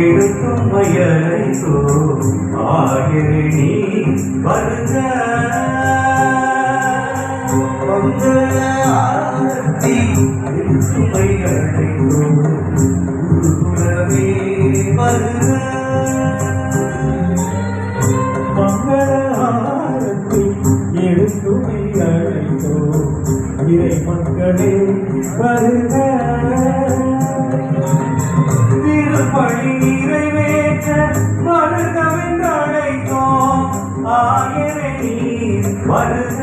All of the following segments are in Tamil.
எடுக்கும் மயலைதோ ஆயிரணி வருக மங்கள ஆரத்தி எடுக்கும் மயலைதோ குருகுலமே வருக அழைத்தோ இறை மக்களே வருக! அழைத்தோம் ஆயரணி வருக.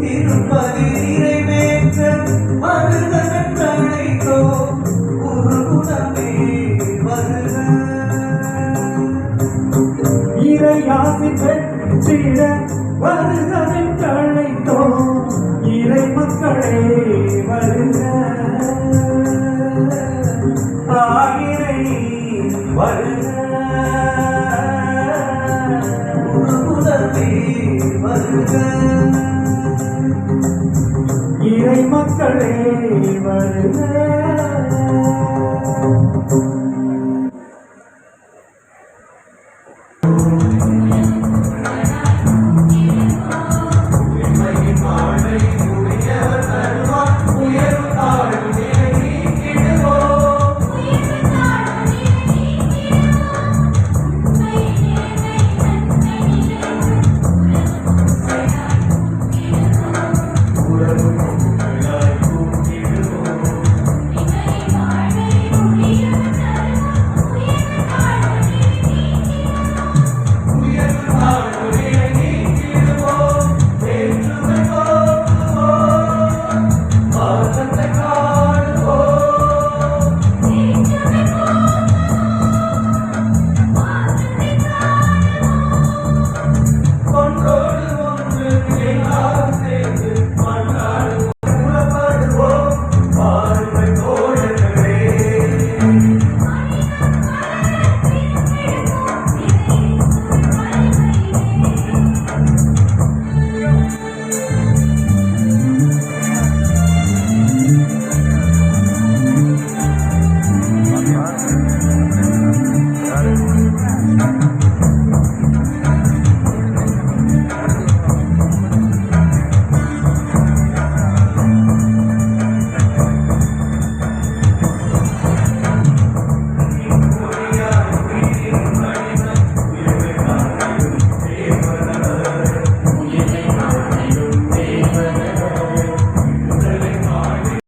திருப்பதி நிறைவேற்ற வருகவென்று அழைத்தோம் குருகுலமே வருக. இறையாசி பெற்றிட வருகவென்று இறை மக்களே வருக. வருக. வருக இறை மக்களே வருக